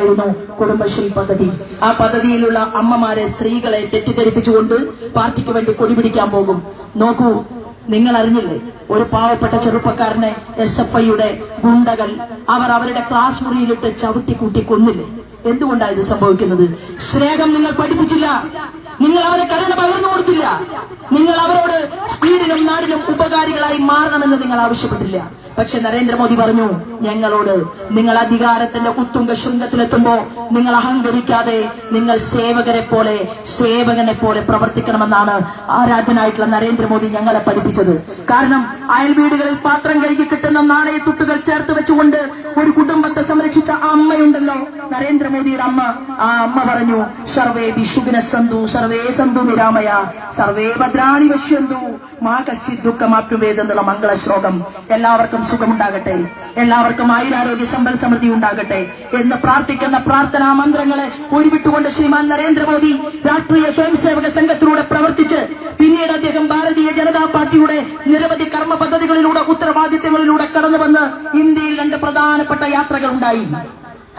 ആയിരുന്നു കുടുംബശ്രീ പദ്ധതി. ആ പദ്ധതിയിലുള്ള അമ്മമാരെ സ്ത്രീകളെ തെറ്റിദ്ധരിപ്പിച്ചുകൊണ്ട് പാർട്ടിക്ക് വേണ്ടി കൊടിപിടിക്കാൻ പോകും. നോക്കൂ നിങ്ങൾ അറിഞ്ഞില്ലേ ഒരു പാവപ്പെട്ട ചെറുപ്പക്കാരനെ എസ് എഫ് ഐയുടെ ഗുണ്ടകൾ അവർ അവരുടെ ക്ലാസ് മുറിയിലിട്ട് ചവിട്ടി കൂട്ടി കൊന്നില്ലേ? എന്തുകൊണ്ടാണ് ഇത് സംഭവിക്കുന്നത്? സ്നേഹം നിങ്ങൾ പഠിപ്പിച്ചില്ല. നിങ്ങൾ അവരെ കരുണ പകർന്നു കൊടുത്തില്ല. നിങ്ങൾ അവരോട് വീടിനും നാടിനും ഉപകാരികളായി മാറണമെന്ന് നിങ്ങൾ ആവശ്യപ്പെട്ടില്ല. പക്ഷെ നരേന്ദ്രമോദി പറഞ്ഞു ഞങ്ങളോട് നിങ്ങൾ അധികാരത്തിന്റെ കുത്തുങ്ക ശൃംഗത്തിലെത്തുമ്പോ നിങ്ങൾ അഹങ്കരിക്കാതെ നിങ്ങൾ സേവകരെ പോലെ സേവകനെ പോലെ പ്രവർത്തിക്കണമെന്നാണ് ആരാധനായിട്ടുള്ള നരേന്ദ്രമോദി ഞങ്ങളെ പഠിപ്പിച്ചത്. കാരണം അയൽ വീടുകളിൽ പാത്രം കഴുകി കിട്ടുന്ന നാണയത്തുട്ടുകൾ ചേർത്ത് വെച്ചുകൊണ്ട് ഒരു കുടുംബത്തെ സംരക്ഷിച്ച അമ്മയുണ്ടല്ലോ. നരേന്ദ്രമോദിയുടെ അമ്മ. ആ അമ്മ പറഞ്ഞു സർവേ വിഷുവിന സന്തു സർവേ സന്തു നിരാമയ സർവേ ഭദ്രാണി പശ്യന്തു. മാ കശി ദുഃഖമാപ്നുവേദ് എന്നുള്ള മംഗള ശ്ലോകം എല്ലാവർക്കും സുഖമുണ്ടാകട്ടെ. എല്ലാവർക്കും ആയുരാരോഗ്യ സമ്പൽ സമൃദ്ധി ഉണ്ടാകട്ടെ എന്ന് പ്രാർത്ഥിക്കുന്ന പ്രാർത്ഥനാ മന്ത്രങ്ങളെ ഉരുവിട്ടുകൊണ്ട് ശ്രീമാൻ നരേന്ദ്രമോദി രാഷ്ട്രീയ സ്വയംസേവക സംഘത്തിലൂടെ പ്രവർത്തിച്ച് പിന്നീട് അദ്ദേഹം ഭാരതീയ ജനതാ പാർട്ടിയുടെ നിരവധി കർമ്മ പദ്ധതികളിലൂടെ ഉത്തരവാദിത്തങ്ങളിലൂടെ കടന്നു വന്ന് ഇന്ത്യയിൽ രണ്ട് പ്രധാനപ്പെട്ട യാത്രകൾ ഉണ്ടായി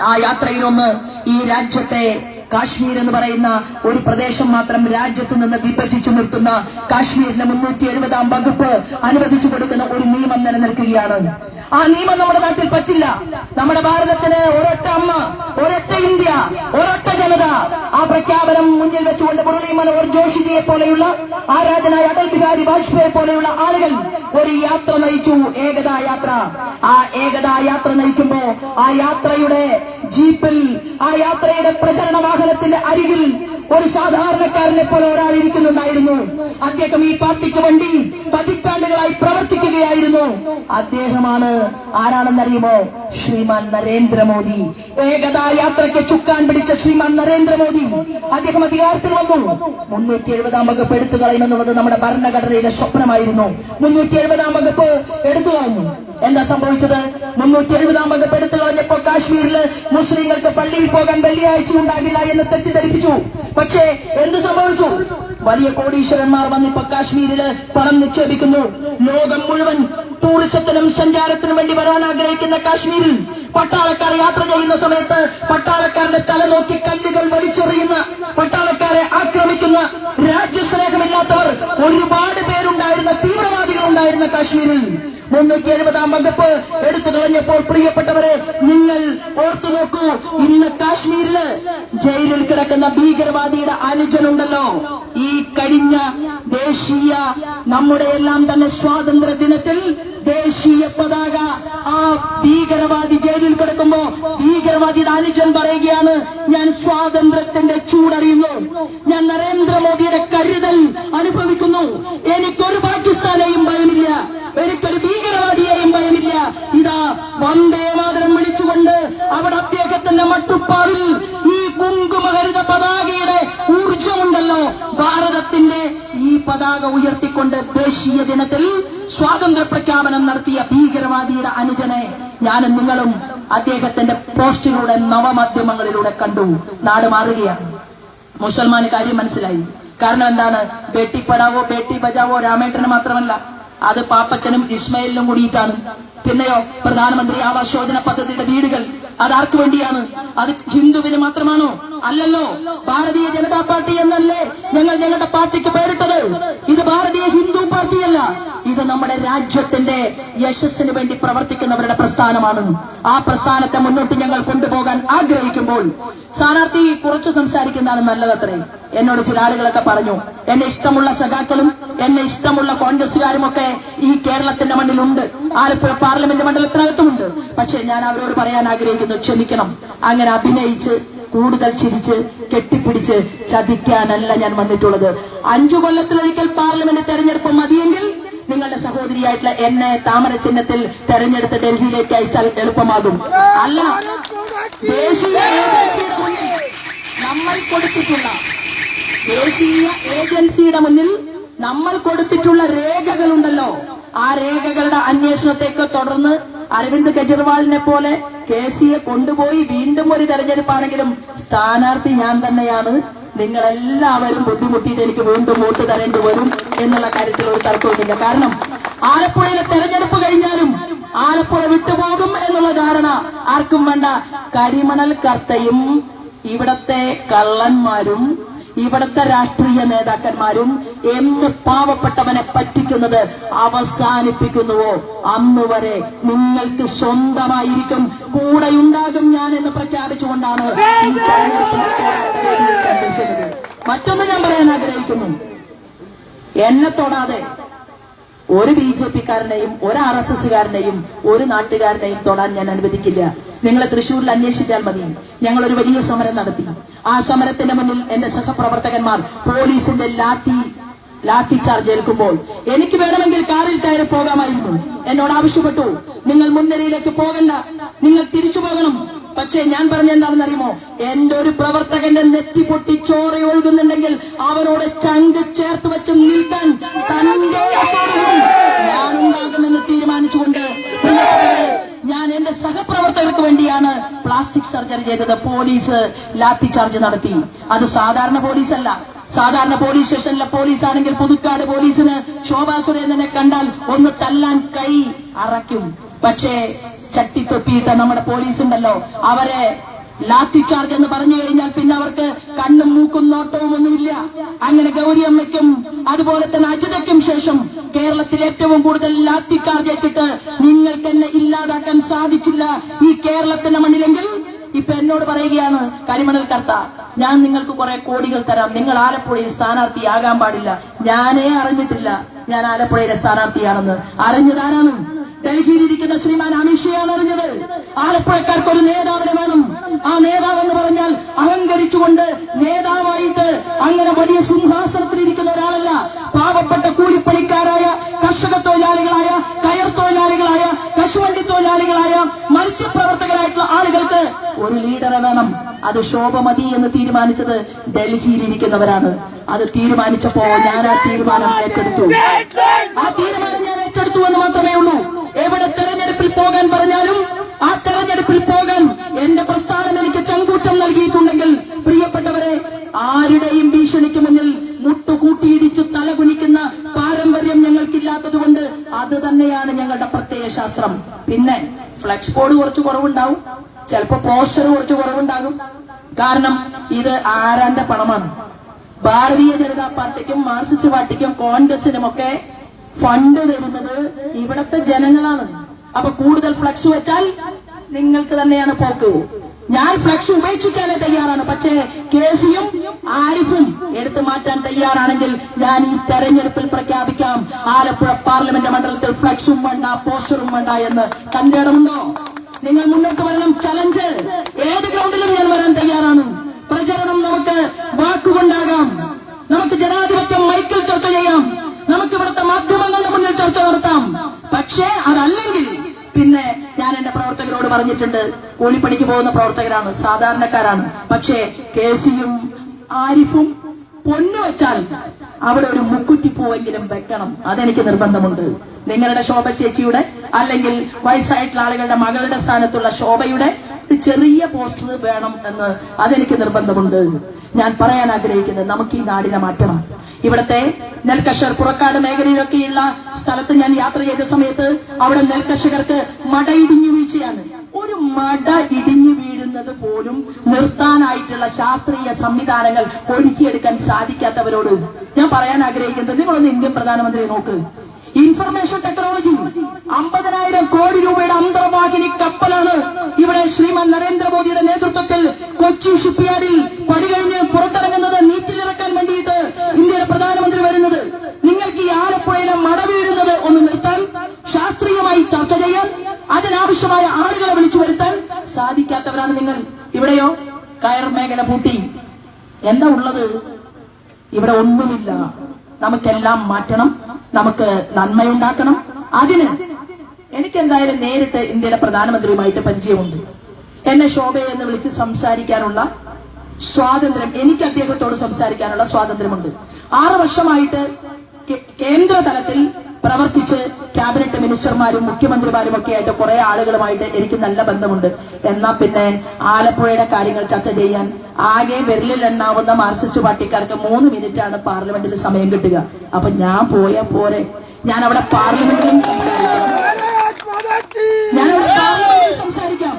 ആ യാത്രയിലൊന്ന് ഈ രാജ്യത്തെ കാശ്മീർ എന്ന് പറയുന്ന ഒരു പ്രദേശം മാത്രം രാജ്യത്തു നിന്ന് വിഭജിച്ചു നിർത്തുന്ന കാശ്മീരിലെ മുന്നൂറ്റി എഴുപതാം വകുപ്പ് അനുവദിച്ചു കൊടുക്കുന്ന ഒരു നിയമം നിലനിൽക്കുകയാണ്. ആ നിയമം നമ്മുടെ നാട്ടിൽ പറ്റില്ല. നമ്മുടെ ഭാരതത്തിന് ഒരൊറ്റ അമ്മ ഒരൊറ്റ ഇന്ത്യ ഒരൊറ്റ ജനത ആ പ്രഖ്യാപനം മുന്നിൽ വെച്ചുകൊണ്ട് മുരളി മനോഹർ ജോഷിജിയെ പോലെയുള്ള ആരാധനായ അടൽ ബിഹാരി വാജ്പേയി പോലെയുള്ള ആളുകൾ ഒരു യാത്ര നയിച്ചു. ഏകതാ യാത്ര. ആ ഏകതാ യാത്ര നയിക്കുമ്പോ ആ യാത്രയുടെ ജീപ്പിൽ ആ യാത്രയുടെ പ്രചരണ വാഹനത്തിന്റെ അരികിൽ ഒരു സാധാരണക്കാരനെ പോലെ ഒരാൾ ഇരിക്കുന്നുണ്ടായിരുന്നു. അദ്ദേഹം ഈ പാർട്ടിക്ക് വേണ്ടി പതിറ്റാണ്ടുകളായി പ്രവർത്തിക്കുകയായിരുന്നു. അദ്ദേഹമാണ് ആരാണെന്നറിയുമോ? ശ്രീമാൻ നരേന്ദ്രമോദി. ഏകതാ യാത്രയ്ക്ക് ചുക്കാൻ പിടിച്ച ശ്രീമാൻ നരേന്ദ്രമോദി. അദ്ദേഹം അധികാരത്തിൽ വന്നു. മുന്നൂറ്റി എഴുപതാം വകുപ്പ് എടുത്തു കളയുമെന്നുള്ളത് നമ്മുടെ ഭരണഘടനയുടെ സ്വപ്നമായിരുന്നു. മുന്നൂറ്റി എഴുപതാം വകുപ്പ് എടുത്തു കളഞ്ഞു. എന്താ സംഭവിച്ചത്? മുന്നൂറ്റി എഴുപതാം വകുപ്പ് എടുത്തു കളഞ്ഞപ്പോ കാശ്മീരിൽ മുസ്ലിങ്ങൾക്ക് പള്ളിയിൽ പോകാൻ വെള്ളിയാഴ്ച ഉണ്ടാകില്ല എന്ന് തെറ്റിദ്ധരിപ്പിച്ചു. പക്ഷേ എന്ത് സംഭവിച്ചു? വലിയ കോടീശ്വരന്മാർ വന്നിപ്പോ കാശ്മീരിൽ പണം നിക്ഷേപിക്കുന്നു. ലോകം മുഴുവൻ ടൂറിസത്തിനും സഞ്ചാരത്തിനും വേണ്ടി വരാൻ ആഗ്രഹിക്കുന്ന കാശ്മീരിൽ പട്ടാളക്കാർ യാത്ര ചെയ്യുന്ന സമയത്ത് പട്ടാളക്കാരുടെ തല നോക്കി കല്ലുകൾ വലിച്ചെറിയുന്ന പട്ടാളക്കാരെ ആക്രമിക്കുന്ന രാജ്യസ്നേഹമില്ലാത്തവർ ഒരുപാട് പേരുണ്ടായിരുന്ന തീവ്രവാദികൾ ഉണ്ടായിരുന്ന കാശ്മീരിൽ. മുന്നൂറ്റി എഴുപതാം വകുപ്പ് എടുത്തു കളഞ്ഞപ്പോൾ പ്രിയപ്പെട്ടവരെ നിങ്ങൾ ഓർത്തു നോക്കൂ ഇന്ന് കാശ്മീരിൽ ജയിലിൽ കിടക്കുന്ന ഭീകരവാദിയുടെ അനുജനുണ്ടല്ലോ. ഈ കഴിഞ്ഞ ദേശീയ നമ്മുടെ എല്ലാം തന്നെ സ്വാതന്ത്ര്യ ദിനത്തിൽ ദേശീയ പതാക ആ ഭീകരവാദി ജയിലിൽ കിടക്കുമ്പോ ഭീകരവാദി അനുജൻ പറയുകയാണ് ഞാൻ സ്വാതന്ത്ര്യത്തിന്റെ ചൂടറിയുന്നു. ഞാൻ നരേന്ദ്രമോദിയുടെ കരുതൽ അനുഭവിക്കുന്നു. എനിക്കൊരു പാകിസ്ഥാനെയും ഭയമില്ല. എനിക്കൊരു ഭീകരവാദിയെയും ഭയമില്ല. ഇതാ വന്ദേ മാതരം വിളിച്ചുകൊണ്ട് അവിടെ അദ്ദേഹത്തിന്റെ മട്ടുപ്പാവിൽ പതാക ഉയർത്തിക്കൊണ്ട് ദേശീയ ദിനത്തിൽ സ്വാതന്ത്ര്യ പ്രഖ്യാപനം നടത്തിയ ഭീകരവാദിയുടെ അനുജനെ ഞാനും നിങ്ങളും അദ്ദേഹത്തിന്റെ പോസ്റ്റിലൂടെ നവമാധ്യമങ്ങളിലൂടെ കണ്ടു. നാട് മാറുകയാണ്. മുസൽമാന് കാര്യം മനസ്സിലായി. കാരണം എന്താണ്? ബേട്ടി പഠാവോ ബേട്ടി ബജാവോ രാമേട്ടന് മാത്രമല്ല. അത് പാപ്പച്ചനും ഇസ്മയിലിനും കൂടിയിട്ടാണ്. പിന്നെയോ പ്രധാനമന്ത്രി ആവാസ് യോജന പദ്ധതിയുടെ വീടുകൾ. അത് ആർക്ക് വേണ്ടിയാണ്? അത് ഹിന്ദുവിന് മാത്രമാണോ? അല്ലല്ലോ. ഭാരതീയ ജനതാ പാർട്ടി എന്നല്ലേ ഞങ്ങൾ ഞങ്ങളുടെ പാർട്ടിക്ക് പേരിട്ടത്? ഇത് ഭാരതീയ ഹിന്ദു ഇത് നമ്മുടെ രാജ്യത്തിന്റെ യശസ്സിന് വേണ്ടി പ്രവർത്തിക്കുന്നവരുടെ പ്രസ്ഥാനമാണ്. ആ പ്രസ്ഥാനത്തെ മുന്നോട്ട് ഞങ്ങൾ കൊണ്ടുപോകാൻ ആഗ്രഹിക്കുമ്പോൾ സ്ഥാനാർത്ഥി കുറച്ച് സംസാരിക്കുന്നതാണ് നല്ലതത്രേ. എന്നോട് ചില ആളുകളൊക്കെ പറഞ്ഞു എന്നെ ഇഷ്ടമുള്ള സഖാക്കളും എന്നെ ഇഷ്ടമുള്ള കോൺഗ്രസുകാരും ഒക്കെ ഈ കേരളത്തിന്റെ മണ്ണിലുണ്ട്. ആലപ്പുഴ പാർലമെന്റ് മണ്ഡലത്തിനകത്തുമുണ്ട്. പക്ഷെ ഞാൻ അവരോട് പറയാൻ ആഗ്രഹിക്കുന്നു ക്ഷമിക്കണം. അങ്ങനെ അഭിനയിച്ച് കൂടുതൽ ചിരിച്ച് കെട്ടിപ്പിടിച്ച് ചതിക്കാനല്ല ഞാൻ വന്നിട്ടുള്ളത്. അഞ്ചു കൊല്ലത്തിലൊരിക്കൽ പാർലമെന്റ് തെരഞ്ഞെടുപ്പ് മതിയെങ്കിൽ നിങ്ങളുടെ സഹോദരിയായിട്ടുള്ള എന്നെ താമര ചിഹ്നത്തിൽ തെരഞ്ഞെടുത്ത് ഡൽഹിയിലേക്ക് അയച്ചാൽ എളുപ്പമാകും. അല്ല ദേശീയ ഏജൻസിയുടെ മുന്നിൽ നമ്മൾ കൊടുത്തിട്ടുള്ള ദേശീയ ഏജൻസിയുടെ മുന്നിൽ നമ്മൾ കൊടുത്തിട്ടുള്ള രേഖകളുണ്ടല്ലോ ആ രേഖകളുടെ അന്വേഷണത്തേക്ക് തുടർന്ന് അരവിന്ദ് കെജ്രിവാളിനെ പോലെ കെ സിയെ കൊണ്ടുപോയി വീണ്ടും ഒരു തെരഞ്ഞെടുപ്പാണെങ്കിലും സ്ഥാനാർത്ഥി ഞാൻ തന്നെയാണ്. നിങ്ങളെല്ലാവരും ബുദ്ധിമുട്ടിയിട്ട് എനിക്ക് വീണ്ടും വോട്ട് തരേണ്ടി വരും എന്നുള്ള കാര്യത്തിൽ ഒരു തർക്കവുമില്ല. കാരണം ആലപ്പുഴയിലെ തെരഞ്ഞെടുപ്പ് കഴിഞ്ഞാലും ആലപ്പുഴ വിട്ടുപോകും എന്നുള്ള ധാരണ ആർക്കും വേണ്ട. കരിമണൽ കർത്തയും ഇവിടത്തെ കള്ളന്മാരും ഇവിടത്തെ രാഷ്ട്രീയ നേതാക്കന്മാരും എന്ന് പാവപ്പെട്ടവനെ പറ്റിക്കുന്നത് അവസാനിപ്പിക്കുന്നുവോ? അന്ന് വരെ നിങ്ങൾക്ക് സ്വന്തമായിരിക്കും. കൂടെയുണ്ടാകും ഞാൻ എന്ന് പ്രഖ്യാപിച്ചുകൊണ്ടാണ് ഈ തെരഞ്ഞെടുപ്പിന്റെ മറ്റൊന്ന് ഞാൻ പറയാൻ ആഗ്രഹിക്കുന്നു. എന്നെ തൊടാതെ ഒരു ബി ജെ പിക്കാരനെയും ഒരു ആർ എസ് എസ്സുകാരനെയും ഒരു നാട്ടുകാരനെയും തൊടാൻ ഞാൻ അനുവദിക്കില്ല. നിങ്ങളെ തൃശ്ശൂരിൽ അന്വേഷിച്ചാൽ മതി. ഞങ്ങൾ ഒരു വലിയ സമരം നടത്തി. ആ സമരത്തിന്റെ മുന്നിൽ എന്റെ സഹപ്രവർത്തകന്മാർ പോലീസിന്റെ ലാത്തി ലാത്തി ചാർജ് ഏൽക്കുമ്പോൾ എനിക്ക് വേണമെങ്കിൽ കാറിൽ കയറി പോകാമായിരുന്നു. എന്നോട് ആവശ്യപ്പെട്ടു. നിങ്ങൾ മുൻനിരയിലേക്ക് പോകണ്ട. നിങ്ങൾ തിരിച്ചു പോകണം. പക്ഷേ ഞാൻ പറഞ്ഞ എന്താണെന്ന് അറിയുമോ എന്റെ ഒരു പ്രവർത്തകന്റെ നെറ്റി പൊട്ടി ചോറ ഒഴുകുന്നുണ്ടെങ്കിൽ അവരോട് ചങ്ക് ചേർത്ത് വെച്ച് നിൽക്കാൻ തന്റെ ഞാൻ ഉണ്ടാകുമെന്ന് തീരുമാനിച്ചുകൊണ്ട് സഹപ്രവർത്തകർക്ക് വേണ്ടിയാണ് പ്ലാസ്റ്റിക് സർജറി ചെയ്തത്. പോലീസ് ലാത്തി ചാർജ് നടത്തി. അത് സാധാരണ പോലീസല്ല. സാധാരണ പോലീസ് സ്റ്റേഷനിലെ പോലീസ് ആണെങ്കിൽ പുതുക്കാട് പോലീസിന് ശോഭാ സുരേന്ദ്രനെ കണ്ടാൽ ഒന്ന് തല്ലാൻ കൈ അറയ്ക്കും. പക്ഷേ ചട്ടിത്തൊപ്പിയിട്ട നമ്മുടെ പോലീസ് ഉണ്ടല്ലോ അവരെ ലാത്തി ചാർജ് എന്ന് പറഞ്ഞു കഴിഞ്ഞാൽ പിന്നെ അവർക്ക് കണ്ണും മൂക്കും നോട്ടവും ഒന്നുമില്ല. അങ്ങനെ ഗൗരിയമ്മയ്ക്കും അതുപോലെ തന്നെ അജിതയ്ക്കും ശേഷം കേരളത്തിൽ ഏറ്റവും കൂടുതൽ ലാത്തി ചാർജ് ഏറ്റിട്ട് നിങ്ങൾക്ക് എന്നെ ഇല്ലാതാക്കാൻ സാധിച്ചില്ല ഈ കേരളത്തിന്റെ മണ്ണിലെങ്കിൽ ഇപ്പൊ എന്നോട് പറയുകയാണ് കരിമണൽ കർത്ത ഞാൻ നിങ്ങൾക്ക് കുറെ കോടികൾ തരാം. നിങ്ങൾ ആലപ്പുഴയിൽ സ്ഥാനാർത്ഥിയാകാൻ പാടില്ല. ഞാനേ അറിഞ്ഞിട്ടില്ല ഞാൻ ആലപ്പുഴയിലെ സ്ഥാനാർത്ഥിയാണെന്ന്. അറിഞ്ഞതാരാണ്? ഡൽഹിയിൽ ഇരിക്കുന്ന ശ്രീമാൻ അമിത്ഷയാണ് അറിഞ്ഞത്. ആലപ്പുഴക്കാർക്ക് ഒരു നേതാവിനെ വേണം. ആ നേതാവ് എന്ന് പറഞ്ഞാൽ അഹങ്കരിച്ചുകൊണ്ട് നേതാവായിട്ട് അങ്ങനെ വലിയ സിംഹാസനത്തിൽ ഇരിക്കുന്ന ഒരാളല്ല. പാവപ്പെട്ട കൂലിപ്പണിക്കാരായ കർഷക തൊഴിലാളികളായ കയർ തൊഴിലാളികളായ കശുവണ്ടി തൊഴിലാളികളായ മത്സ്യപ്രവർത്തകരായിട്ടുള്ള ആളുകൾക്ക് ഒരു ലീഡറെ വേണം. അത് ശോഭമതി എന്ന് തീരുമാനിച്ചത് ഡൽഹിയിൽ ഇരിക്കുന്നവരാണ്. അത് തീരുമാനിച്ചപ്പോ ഞാൻ ആ തീരുമാനം ഏറ്റെടുത്തു. ആ തീരുമാനം ഞാൻ ഏറ്റെടുത്തു എന്ന് മാത്രമേ ഉള്ളൂ. എവിടെ തെരഞ്ഞെടുപ്പിൽ പോകാൻ പറഞ്ഞാലും ആ തെരഞ്ഞെടുപ്പിൽ പോകാൻ എന്റെ പ്രസ്ഥാനം എനിക്ക് ചങ്കൂറ്റം നൽകിയിട്ടുണ്ടെങ്കിൽ പ്രിയപ്പെട്ടവരെ ആരുടെയും ഭീഷണിക്ക് മുന്നിൽ മുട്ടുകൂട്ടിയിടിച്ച് തലകുനിക്കുന്ന പാരമ്പര്യം ഞങ്ങൾക്കില്ലാത്തത് കൊണ്ട് അത് തന്നെയാണ് ഞങ്ങളുടെ പ്രത്യയ ശാസ്ത്രം. പിന്നെ ഫ്ലെക്സ് ബോർഡ് കുറച്ച് കുറവുണ്ടാവും. ചിലപ്പോ പോസ്റ്റർ കുറച്ച് കുറവുണ്ടാകും. കാരണം ഇത് ആരാന്റെ പണമാണ്? ഭാരതീയ ജനതാ പാർട്ടിക്കും മാർക്സിസ്റ്റ് പാർട്ടിക്കും കോൺഗ്രസിനും ഒക്കെ ഫണ്ട് തരുന്നത് ഇവിടത്തെ ജനങ്ങളാണ്. അപ്പൊ കൂടുതൽ ഫ്ലക്സ് വെച്ചാൽ നിങ്ങൾക്ക് തന്നെയാണ് പോക്ക്. ഞാൻ ഫ്ലക്സ് ഉപേക്ഷിക്കാനേ തയ്യാറാണ്. പക്ഷേ കേസിയും ആരിഫും എടുത്തു മാറ്റാൻ തയ്യാറാണെങ്കിൽ ഞാൻ ഈ തെരഞ്ഞെടുപ്പിൽ പ്രഖ്യാപിക്കാം. ആലപ്പുഴ പാർലമെന്റ് മണ്ഡലത്തിൽ ഫ്ലക്സും വേണ്ട പോസ്റ്ററും വേണ്ട എന്ന് തന്റെ ഇടമുണ്ടോ നിങ്ങൾ മുന്നോട്ട് വരണം. ചലഞ്ച്. ഏത് ഗ്രൗണ്ടിലും ഞാൻ വരാൻ തയ്യാറാണ്. പ്രചരണം നമുക്ക് വാക്കുകൊണ്ടാകാം. നമുക്ക് ജനാധിപത്യം മൈക്കിൽ ചർച്ച ചെയ്യാം. പിന്നെ ഞാൻ എന്റെ പ്രവർത്തകരോട് പറഞ്ഞിട്ടുണ്ട് കൂലിപ്പണിക്ക് പോകുന്ന പ്രവർത്തകരാണ് സാധാരണക്കാരാണ്. പക്ഷേ കെ സിയും ആരിഫും പൊന്നു വെച്ചാൽ അവിടെ ഒരു മുക്കുറ്റിപ്പൂവെങ്കിലും വെക്കണം. അതെനിക്ക് നിർബന്ധമുണ്ട്. നിങ്ങളുടെ ശോഭ ചേച്ചിയുടെ അല്ലെങ്കിൽ വയസ്സായിട്ടുള്ള ആളുകളുടെ മകളുടെ സ്ഥാനത്തുള്ള ശോഭയുടെ ഒരു ചെറിയ പോസ്റ്റർ വേണം എന്ന് അതെനിക്ക് നിർബന്ധമുണ്ട്. ഞാൻ പറയാൻ ആഗ്രഹിക്കുന്നത് നമുക്ക് ഈ നാടിനെ മാറ്റണം. ഇവിടത്തെ നെൽകർഷകർ പുറക്കാട് മേഖലയിലൊക്കെയുള്ള സ്ഥലത്ത് ഞാൻ യാത്ര ചെയ്ത സമയത്ത് അവിടെ നെൽകർഷകർക്ക് മട ഇടിഞ്ഞു വീഴ്ചയാണ്. ഒരു മട ഇടിഞ്ഞു വീഴുന്നത് പോലും നിർത്താനായിട്ടുള്ള ശാസ്ത്രീയ സംവിധാനങ്ങൾ ഒരുക്കിയെടുക്കാൻ സാധിക്കാത്തവരോട് ഞാൻ പറയാൻ ആഗ്രഹിക്കുന്നത് നിങ്ങളൊന്ന് ഇന്ത്യൻ പ്രധാനമന്ത്രിയെ നോക്ക്. ഇൻഫർമേഷൻ ടെക്നോളജി അമ്പതിനായിരം കോടി രൂപയുടെ അന്തർവാഹിനി കപ്പലാണ് ഇവിടെ ശ്രീമാൻ നരേന്ദ്രമോദിയുടെ നേതൃത്വത്തിൽ കൊച്ചി ഷിപ്പ്യാർഡിൽ പടി കഴിഞ്ഞ് പുറത്തിറങ്ങുന്നത് നീറ്റിലിറക്കാൻ വേണ്ടിയിട്ട് ഇന്ത്യയുടെ പ്രധാനമന്ത്രി വരുന്നത്. നിങ്ങൾക്ക് ഈ ആലപ്പുഴയിലെ മട വീഴുന്നത് ഒന്ന് നിർത്താൻ ശാസ്ത്രീയമായി ചർച്ച ചെയ്യാൻ അതിനാവശ്യമായ ആളുകളെ വിളിച്ചു വരുത്താൻ സാധിക്കാത്തവരാണ് നിങ്ങൾ. ഇവിടെയോ? കയർ മേഖല പൂട്ടി. എന്താ ഉള്ളത്? ഇവിടെ ഒന്നുമില്ല. നമുക്കെല്ലാം മാറ്റണം. നമുക്ക് നന്മയുണ്ടാക്കണം. അതിന് എനിക്ക് എന്തായാലും നേരിട്ട് ഇന്ത്യയുടെ പ്രധാനമന്ത്രിയുമായിട്ട് പരിചയമുണ്ട്. എന്നെ ശോഭയെ എന്ന് വിളിച്ച് സംസാരിക്കാനുള്ള സ്വാതന്ത്ര്യം എനിക്ക് അദ്ദേഹത്തോട് സംസാരിക്കാനുള്ള സ്വാതന്ത്ര്യമുണ്ട്. ആറ് വർഷമായിട്ട് കേന്ദ്ര തലത്തിൽ പ്രവർത്തിച്ച് ക്യാബിനറ്റ് മിനിസ്റ്റർമാരും മുഖ്യമന്ത്രിമാരും ഒക്കെ ആയിട്ട് കുറെ ആളുകളുമായിട്ട് എനിക്ക് നല്ല ബന്ധമുണ്ട്. എന്നാ പിന്നെ ആലപ്പുഴയുടെ കാര്യങ്ങൾ ചർച്ച ചെയ്യാൻ ആകെ വിരലിൽ എണ്ണാവുന്ന മാർക്സിസ്റ്റ് പാർട്ടിക്കാർക്ക് മൂന്ന് മിനിറ്റാണ് പാർലമെന്റിൽ സമയം കിട്ടുക. അപ്പൊ ഞാൻ പോയാ പോരെ. ഞാൻ അവിടെ പാർലമെന്റിലും സംസാരിക്കാം. ഞാൻ അവിടെ പാർലമെന്റിൽ സംസാരിക്കാം.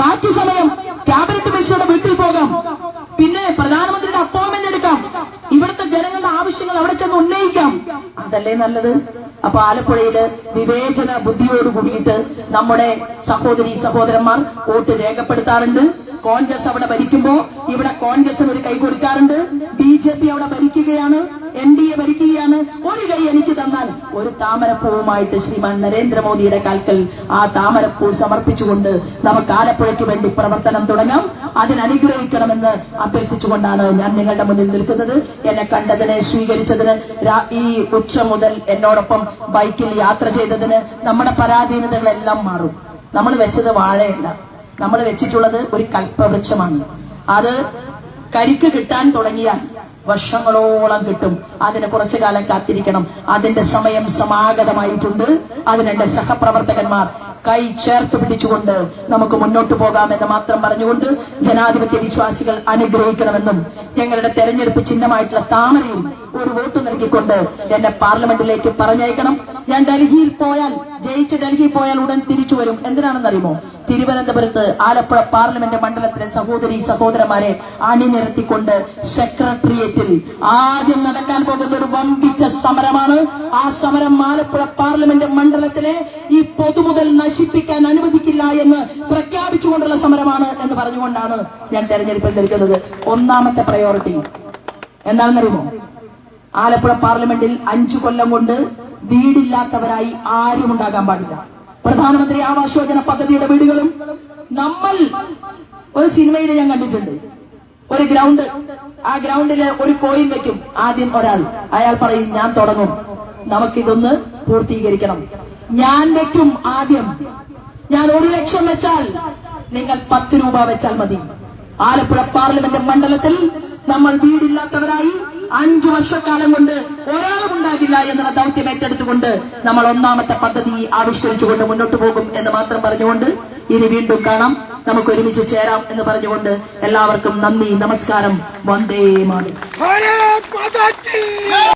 ബാക്കി സമയം ക്യാബിനറ്റ് മിനിസ്റ്ററുടെ വീട്ടിൽ പോകാം. പിന്നെ പ്രധാനമന്ത്രിയുടെ അപ്പോയിന്റ്മെന്റ് എടുക്കാം. ഇവിടുത്തെ ജനങ്ങളുടെ ആവശ്യങ്ങൾ അവിടെ ചെന്ന് ഉന്നയിക്കാം. അതല്ലേ നല്ലത്? അപ്പൊ ആലപ്പുഴയിൽ വിവേചന ബുദ്ധിയോട് കൂടിയിട്ട് നമ്മുടെ സഹോദരി സഹോദരന്മാർ വോട്ട് രേഖപ്പെടുത്താറുണ്ട്. കോൺഗ്രസ് അവിടെ ഭരിക്കുമ്പോ ഇവിടെ കോൺഗ്രസിന് ഒരു കൈ കൊടുക്കാറുണ്ട്. ബി ജെ പി അവിടെ ഭരിക്കുകയാണ്. എൻ ഡി എ ഭരിക്കുകയാണ്. ഒരു കൈ എനിക്ക് തന്നാൽ ഒരു താമരപ്പൂവുമായിട്ട് ശ്രീമാൻ നരേന്ദ്രമോദിയുടെ കാൽക്കൽ ആ താമരപ്പൂ സമർപ്പിച്ചുകൊണ്ട് നമുക്ക് ആലപ്പുഴയ്ക്ക് വേണ്ടി പ്രവർത്തനം തുടങ്ങാം. അതിനനുഗ്രഹിക്കണമെന്ന് അഭ്യർത്ഥിച്ചുകൊണ്ടാണ് ഞാൻ നിങ്ങളുടെ മുന്നിൽ നിൽക്കുന്നത്. എന്നെ കണ്ടതിനെ സ്വീകരിച്ചതിന് ഈ ഉച്ച മുതൽ എന്നോടൊപ്പം ബൈക്കിൽ യാത്ര ചെയ്തതിന് നമ്മുടെ പരാധീനതകളെല്ലാം മാറും. നമ്മൾ വെച്ചത് വാഴയല്ല. നമ്മൾ വെച്ചിട്ടുള്ളത് ഒരു കൽപ്പവൃക്ഷമാണ്. അത് കരിക്ക് കിട്ടാൻ തുടങ്ങിയാൽ വർഷങ്ങളോളം കിട്ടും. അതിന് കുറച്ചു കാലം കാത്തിരിക്കണം. അതിന്റെ സമയം സമാഗതമായിട്ടുണ്ട്. അതിനെ സഹപ്രവർത്തകന്മാർ കൈ ചേർത്ത് പിടിച്ചുകൊണ്ട് നമുക്ക് മുന്നോട്ട് പോകാമെന്ന് മാത്രം പറഞ്ഞുകൊണ്ട് ജനാധിപത്യ വിശ്വാസികൾ അനുഗ്രഹിക്കണമെന്നും ഞങ്ങളുടെ തെരഞ്ഞെടുപ്പ് ചിഹ്നമായിട്ടുള്ള താമരയും ഒരു വോട്ട് നൽകിക്കൊണ്ട് എന്നെ പാർലമെന്റിലേക്ക് പറഞ്ഞയക്കണം. ഞാൻ ഡൽഹിയിൽ പോയാൽ ജയിച്ച് ഡൽഹിയിൽ പോയാൽ ഉടൻ തിരിച്ചു വരും. എന്തിനാണെന്നറിയുമോ? തിരുവനന്തപുരത്ത് ആലപ്പുഴ പാർലമെന്റ് മണ്ഡലത്തിലെ സഹോദരി സഹോദരന്മാരെ അണിനിരത്തിക്കൊണ്ട് സെക്രട്ടേറിയറ്റിൽ ആദ്യം നടക്കാൻ പോകുന്ന ഒരു വമ്പിച്ച സമരമാണ്. ആ സമരം ആലപ്പുഴ പാർലമെന്റ് മണ്ഡലത്തിലെ ഈ പൊതുമുതൽ നശിപ്പിക്കാൻ അനുവദിക്കില്ല എന്ന് പ്രഖ്യാപിച്ചുകൊണ്ടുള്ള സമരമാണ് എന്ന് പറഞ്ഞുകൊണ്ടാണ് ഞാൻ തെരഞ്ഞെടുപ്പിൽ നിൽക്കുന്നത്. ഒന്നാമത്തെ പ്രയോറിറ്റി എന്താണെന്നറിയുമോ? ആലപ്പുഴ പാർലമെന്റിൽ അഞ്ചു കൊല്ലം കൊണ്ട് വീടില്ലാത്തവരായി ആരും ഉണ്ടാകാൻ പാടില്ല. പ്രധാനമന്ത്രി ആവാസ് യോജന പദ്ധതിയുടെ വീടുകളും നമ്മൾ ഒരു സിനിമയിൽ ഞാൻ കണ്ടിട്ടുണ്ട്. ഒരു ഗ്രൗണ്ട് ആ ഗ്രൗണ്ടിൽ ഒരു കോയിൻ വെക്കും ആദ്യം ഒരാൾ. അയാൾ പറയും ഞാൻ തുടങ്ങും. നമുക്കിതൊന്ന് പൂർത്തീകരിക്കണം. ഞാൻ വെക്കും ആദ്യം. ഞാൻ ഒരു ലക്ഷം വെച്ചാൽ നിങ്ങൾ പത്ത് രൂപ വെച്ചാൽ മതി. ആലപ്പുഴ പാർലമെന്റ് മണ്ഡലത്തിൽ നമ്മൾ വീടില്ലാത്തവരായി അഞ്ചു വർഷക്കാലം കൊണ്ട് ഒരാളും ഉണ്ടാകില്ല എന്നുള്ള ദൗത്യം ഏറ്റെടുത്തുകൊണ്ട് നമ്മൾ ഒന്നാമത്തെ പദ്ധതി ആവിഷ്കരിച്ചുകൊണ്ട് മുന്നോട്ട് പോകും എന്ന് മാത്രം പറഞ്ഞുകൊണ്ട് ഇനി വീണ്ടും കാണാം. നമുക്ക് ഒരുമിച്ച് ചേരാം എന്ന് പറഞ്ഞുകൊണ്ട് എല്ലാവർക്കും നന്ദി നമസ്കാരം. വന്ദേ മാതരം.